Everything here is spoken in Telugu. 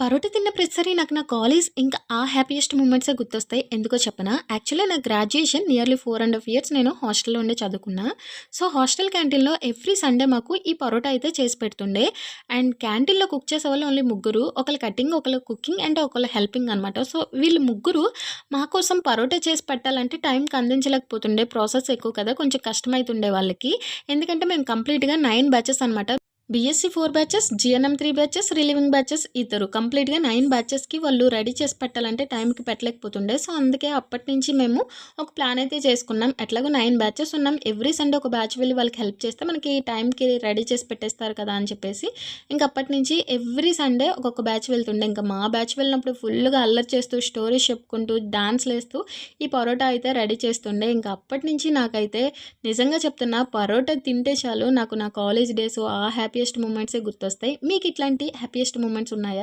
పరోటా తిన్న ప్రతిసారి నాకు నా కాలేజ్ ఇంకా ఆ హ్యాపీయెస్ట్ మూమెంట్సే గుర్తొస్తాయి. ఎందుకో చెప్పనా? యాక్చువల్లీ నా graduation nearly four and half years నేను హాస్టల్లో ఉండే చదువుకున్నా. సో హాస్టల్ క్యాంటీన్లో ఎవ్రీ సండే మాకు ఈ పరోటా అయితే చేసి పెడుతుండే. అండ్ క్యాంటీన్లో కుక్ చేసే వాళ్ళు ఓన్లీ ముగ్గురు. ఒకళ్ళు కటింగ్ ఒకళ్ళు కుకింగ్ అండ్ ఒకళ్ళు హెల్పింగ్ అనమాట సో వీళ్ళు ముగ్గురు మా కోసం పరోటా చేసి పెట్టాలంటే టైంకి అందించలేకపోతుండే. ప్రాసెస్ ఎక్కువ కదా కొంచెం కష్టమవుతుండే వాళ్ళకి. ఎందుకంటే మేము కంప్లీట్గా నైన్ బ్యాచెస్ అనమాట BSc four batches GNM three batches relieving batches ఇద్దరు కంప్లీట్గా నైన్ బ్యాచెస్కి వాళ్ళు రెడీ చేసి పెట్టాలంటే టైంకి పెట్టలేకపోతుండే. సో అందుకే అప్పటి నుంచి మేము ఒక ప్లాన్ అయితే చేసుకున్నాం. ఎట్లాగో నైన్ బ్యాచెస్ ఉన్నాం. ఎవ్రీ సండే ఒక బ్యాచ్ వెళ్ళి వాళ్ళకి హెల్ప్ చేస్తే మనకి టైంకి రెడీ చేసి పెట్టేస్తారు కదా అని చెప్పేసి ఇంక అప్పటి నుంచి ఎవ్రీ సండే ఒక్కొక్క బ్యాచ్ వెళ్తుండే. ఇంకా మా బ్యాచ్ వెళ్ళినప్పుడు ఫుల్గా అల్లరి చేస్తూ స్టోరీస్ చెప్పుకుంటూ డాన్స్లు వేస్తూ ఈ పరోటా అయితే రెడీ చేస్తుండే. ఇంకా అప్పటి నుంచి నాకైతే నిజంగా చెప్తున్నా పరోటా తింటే చాలు. నాకు నా కాలేజ్ డేస్ ఆ హ్యాపీ హ్యాపీయెస్ట్ మూమెంట్సే గుర్తొస్తాయి. మీకు ఇట్లాంటి హ్యాపీయెస్ట్ మూమెంట్స్ ఉన్నాయా?